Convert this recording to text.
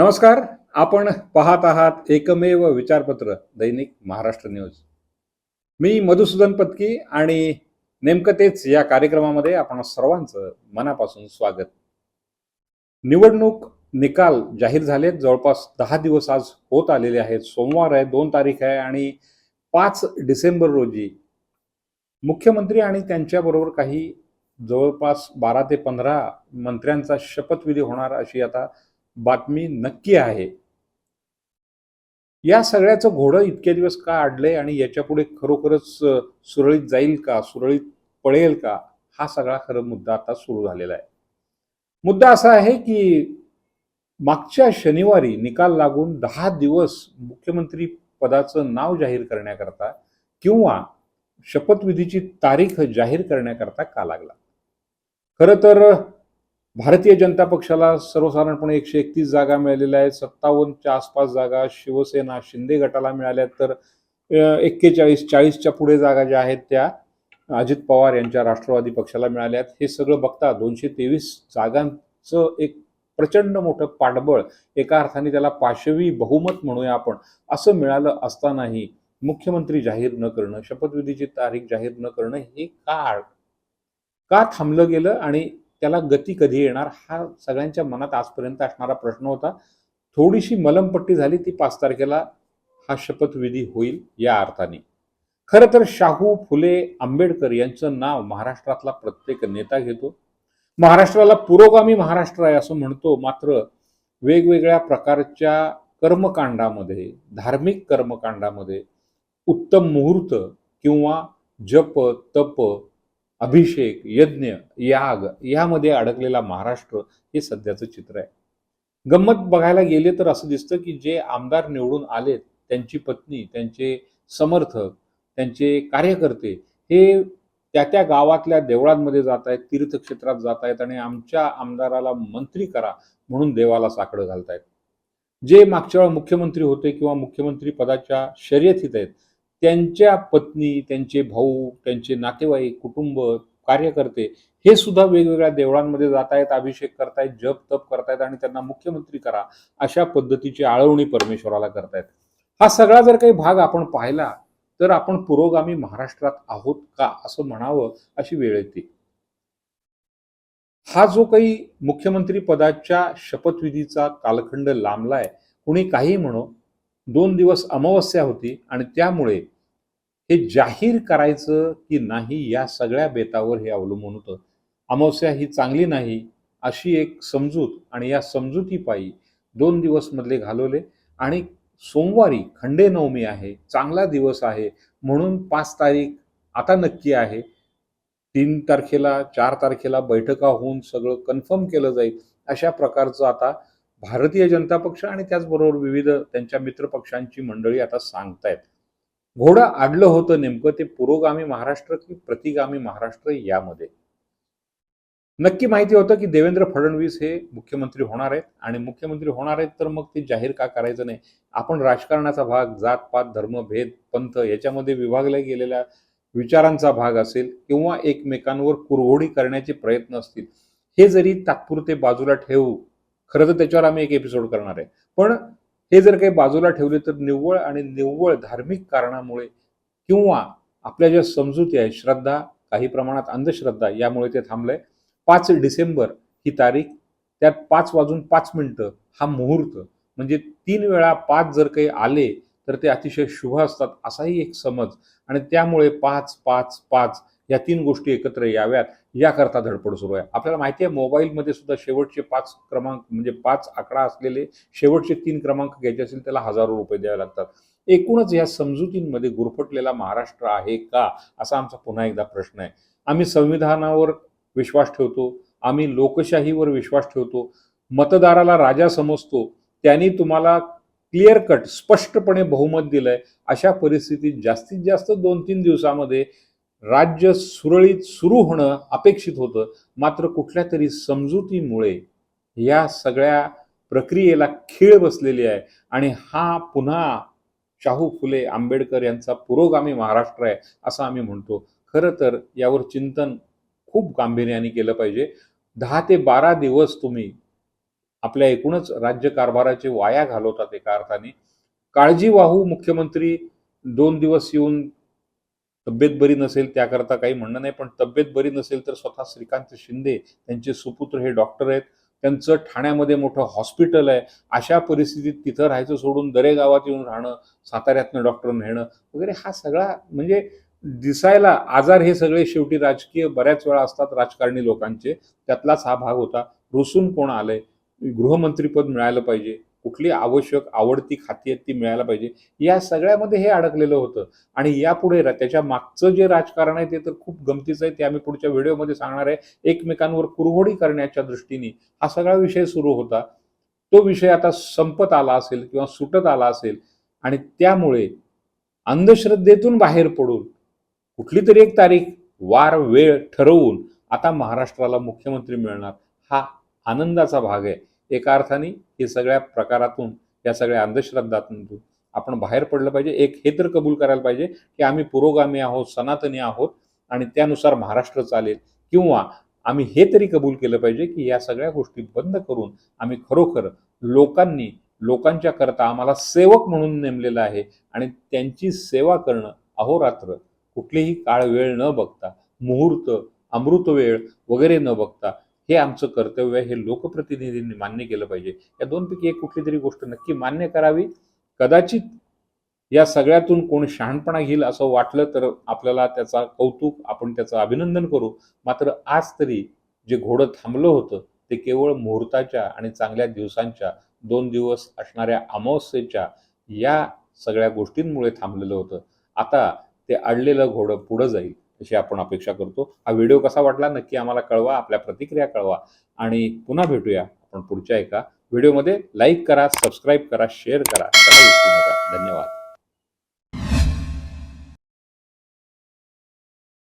नमस्कार आपण पाहत आहात एकमेव विचारपत्र दैनिक महाराष्ट्र न्यूज. मी मधुसूदन पत्की आणि नेमकं तेच या कार्यक्रमामध्ये आपण सर्वांचं मनापासून स्वागत. निवडणूक निकाल जाहीर झालेत. जवळपास दहा दिवस आज होत आलेले आहेत. सोमवार आहे दोन तारीख आहे आणि पाच डिसेंबर रोजी. मुख्यमंत्री आणि त्यांच्याबरोबर काही जवळपास बारा ते पंधरा मंत्र्यांचा शपथविधी होणार अशी आता बातमी नक्की आहे. या सगळ्याचं घोडं इतके दिवस का आडलंय आणि याच्यापुढे खरोखरच सुरळीत जाईल का सुरळीत पळेल का हा सगळा खरं मुद्दा आता सुरू झालेला आहे. मुद्दा असा आहे की मागच्या शनिवारी निकाल लागून दहा दिवस मुख्यमंत्री पदाचं नाव जाहीर करण्याकरता किंवा शपथविधीची तारीख जाहीर करण्याकरता का लागला? खरं तर भारतीय जनता पक्षाला सर्वसाधारणपणे एकशे एकतीस जागा मिळालेल्या आहेत. सत्तावन्नच्या आसपास जागा शिवसेना शिंदे गटाला मिळाल्या तर एक्केचाळीस चाळीसच्या पुढे जागा ज्या आहेत त्या अजित पवार यांच्या राष्ट्रवादी पक्षाला मिळाल्या आहेत. हे सगळं बघता दोनशे तेवीस जागांचं एक प्रचंड मोठं पाठबळ एका अर्थाने त्याला पाशवी बहुमत म्हणूया आपण असं मिळालं असतानाही मुख्यमंत्री जाहीर न करणं शपथविधीची तारीख जाहीर न करणं हे का का थांबलं गेलं आणि त्याला गती कधी येणार हा सगळ्यांच्या मनात आजपर्यंत असणारा प्रश्न होता. थोडीशी मलमपट्टी झाली ती पाच तारखेला हा शपथविधी होईल या अर्थाने. खरं तर शाहू फुले आंबेडकर यांचं नाव महाराष्ट्रातला प्रत्येक नेता घेतो. महाराष्ट्राला पुरोगामी महाराष्ट्र आहे असं म्हणतो मात्र वेगवेगळ्या प्रकारच्या कर्मकांडामध्ये धार्मिक कर्मकांडामध्ये उत्तम मुहूर्त किंवा जप तप अभिषेक यज्ञ याग यामध्ये अडकलेला महाराष्ट्र हे सध्याचं चित्र आहे. गंमत बघायला गेले तर असं दिसतं की जे आमदार निवडून आलेत त्यांची पत्नी त्यांचे समर्थक त्यांचे कार्यकर्ते हे त्या त्या गावातल्या देवळांमध्ये जात आहेत तीर्थक्षेत्रात जात आहेत आणि आमच्या आमदाराला मंत्री करा म्हणून देवाला साकडं घालतायत. जे मागच्या वेळा मुख्यमंत्री होते किंवा मुख्यमंत्री पदाच्या शर्यतीत आहेत त्यांच्या पत्नी त्यांचे भाऊ त्यांचे नातेवाईक कुटुंब कार्यकर्ते हे सुद्धा वेगवेगळ्या देवळांमध्ये जात आहेत अभिषेक करतायत जप तप करतायत आणि त्यांना मुख्यमंत्री करा अशा पद्धतीची आळवणी परमेश्वराला करतायत. हा सगळा जर काही भाग आपण पाहिला तर आपण पुरोगामी महाराष्ट्रात आहोत का असं म्हणावं अशी वेळ येते. हा जो काही मुख्यमंत्री पदाच्या शपथविधीचा कालखंड लांबलाय कुणी काही म्हणो दोन दिवस अमावस्या होती आणि त्यामुळे हे जाहीर करायचं की नाही या सगळ्या बेतावर हे अवलंबून होतं. अमावस्या ही चांगली नाही अशी एक समजूत आणि या समजुतीपायी दोन दिवस मधले घालवले आणि सोमवारी खंडेनवमी आहे चांगला दिवस आहे म्हणून पाच तारीख आता नक्की आहे. तीन तारखेला चार तारखेला बैठका होऊन सगळं कन्फर्म केलं जाईल अशा प्रकारचं आता भारतीय जनता पक्ष आणि त्याचबरोबर विविध त्यांच्या मित्र पक्षांची मंडळी आता सांगतायत. घोडं आडलं होतं नेमकं ते पुरोगामी महाराष्ट्र की प्रतिगामी महाराष्ट्र यामध्ये? नक्की माहिती होतं की देवेंद्र फडणवीस हे मुख्यमंत्री होणार आहेत आणि मुख्यमंत्री होणार आहेत तर मग ते जाहीर का करायचं नाही? आपण राजकारणाचा भाग जात पात धर्म भेद पंथ याच्यामध्ये विभागल्या गेलेल्या विचारांचा भाग असेल किंवा एकमेकांवर कुरघोडी करण्याचे प्रयत्न असतील हे जरी तात्पुरते बाजूला ठेवू खरं तर त्याच्यावर आम्ही एक एपिसोड करणार आहे. पण हे जर काही बाजूला ठेवले तर निव्वळ आणि निव्वळ धार्मिक कारणामुळे किंवा आपल्या ज्या समजुती आहे श्रद्धा काही प्रमाणात अंधश्रद्धा यामुळे ते थांबलंय. पाच डिसेंबर ही तारीख त्यात पाच वाजून पाच मिनिटं हा मुहूर्त. म्हणजे तीन वेळा पाच जर काही आले तर ते अतिशय शुभ असतात असाही एक समज. आणि त्यामुळे पाच पाच पाच या तीन गोष्टी एकत्र याव्यात याकरता धडपड सुरू आहे. आपल्याला माहिती आहे मोबाईलमध्ये सुद्धा शेवटचे पाच क्रमांक म्हणजे पाच आकडा असलेले शेवटचे तीन क्रमांक घ्यायचे असेल त्याला हजारो रुपये द्यावे लागतात. एकूणच या समजुतींमध्ये गुरफटलेला महाराष्ट्र आहे का असा आमचा पुन्हा एकदा प्रश्न आहे. आम्ही संविधानावर विश्वास ठेवतो आम्ही लोकशाहीवर विश्वास ठेवतो मतदाराला राजा समजतो त्यांनी तुम्हाला क्लिअर कट स्पष्टपणे बहुमत दिलंय अशा परिस्थितीत जास्तीत जास्त दोन तीन दिवसामध्ये राज्य सुरळीत सुरू होणं अपेक्षित होतं. मात्र कुठल्या तरी समजुतीमुळे या सगळ्या प्रक्रियेला खीळ बसलेली आहे. आणि हा पुन्हा शाहू फुले आंबेडकर यांचा पुरोगामी महाराष्ट्र आहे असं आम्ही म्हणतो. खरं तर यावर चिंतन खूप गांभीर्याने केलं पाहिजे. दहा ते बारा दिवस तुम्ही आपल्या एकूणच राज्य कारभाराचे वाया घालवतात एका अर्थाने. काळजीवाहू मुख्यमंत्री दोन दिवस येऊन तब्येत बरी नसेल त्याकरता काही म्हणणं नाही पण तब्येत बरी नसेल तर स्वतः श्रीकांत शिंदे त्यांचे सुपुत्र हे डॉक्टर आहेत. त्यांचं ठाण्यामध्ये मोठं हॉस्पिटल आहे. अशा परिस्थितीत तिथं राहायचं सोडून दरे गावात येऊन राहणं साताऱ्यातनं डॉक्टर नेणं वगैरे हा सगळा म्हणजे दिसायला आजार हे सगळे शेवटी राजकीय बऱ्याच वेळा असतात राजकारणी लोकांचे. त्यातलाच हा भाग होता. रुसून कोण आलंय? गृहमंत्रीपद मिळालं पाहिजे. कुठली आवश्यक आवडती खाती आहेत ती मिळायला पाहिजे. या सगळ्यामध्ये हे अडकलेलं होतं. आणि यापुढे त्याच्या मागचं जे राजकारण आहे ते तर खूप गमतीचं आहे. ते आम्ही पुढच्या व्हिडिओमध्ये सांगणार आहे. एकमेकांवर कुरघोडी करण्याच्या दृष्टीने हा सगळा विषय सुरू होता. तो विषय आता संपत आला असेल किंवा सुटत आला असेल आणि त्यामुळे अंधश्रद्धेतून बाहेर पडून कुठली तरी एक तारीख वार वेळ ठरवून आता महाराष्ट्राला मुख्यमंत्री मिळणार हा आनंदाचा भाग आहे. एका अर्थाने हे सगळ्या प्रकारातून या सगळ्या अंधश्रद्धातून आपण बाहेर पडलं पाहिजे. एक हे तर कबूल करायला पाहिजे की आम्ही पुरोगामी आहोत सनातनी आहोत आणि त्यानुसार महाराष्ट्र चालेल किंवा आम्ही हे तरी कबूल केलं पाहिजे की या सगळ्या गोष्टी बंद करून आम्ही खरोखर लोकांनी लोकांच्या करता आम्हाला सेवक म्हणून नेमलेलं आहे आणि त्यांची सेवा करणं अहोरात्र. कुठलीही काळ वेळ न बघता मुहूर्त अमृत वेळ वगैरे न बघता हे आमचं कर्तव्य आहे हे लोकप्रतिनिधींनी मान्य केलं पाहिजे. या दोनपैकी एक कुठली तरी गोष्ट नक्की मान्य करावी. कदाचित या सगळ्यातून कोण शहाणपणा घेईल असं वाटलं तर आपल्याला त्याचा कौतुक आपण त्याचं अभिनंदन करू. मात्र आज तरी जे घोडं थांबलं होतं ते केवळ मुहूर्ताच्या आणि चांगल्या दिवसांच्या दोन दिवस असणाऱ्या अमावस्येच्या या सगळ्या गोष्टींमुळे थांबलेलं होतं. आता ते अडलेलं घोडं पुढं जाईल. अशी आपण अपेक्षा करतो. हा व्हिडिओ कसा वाटला नक्की आम्हाला कळवा आपल्या प्रतिक्रिया कळवा. आणि पुन्हा भेटूया आपण पुढच्या एका व्हिडिओमध्ये. लाईक करा सबस्क्राईब करा शेअर करा. धन्यवाद.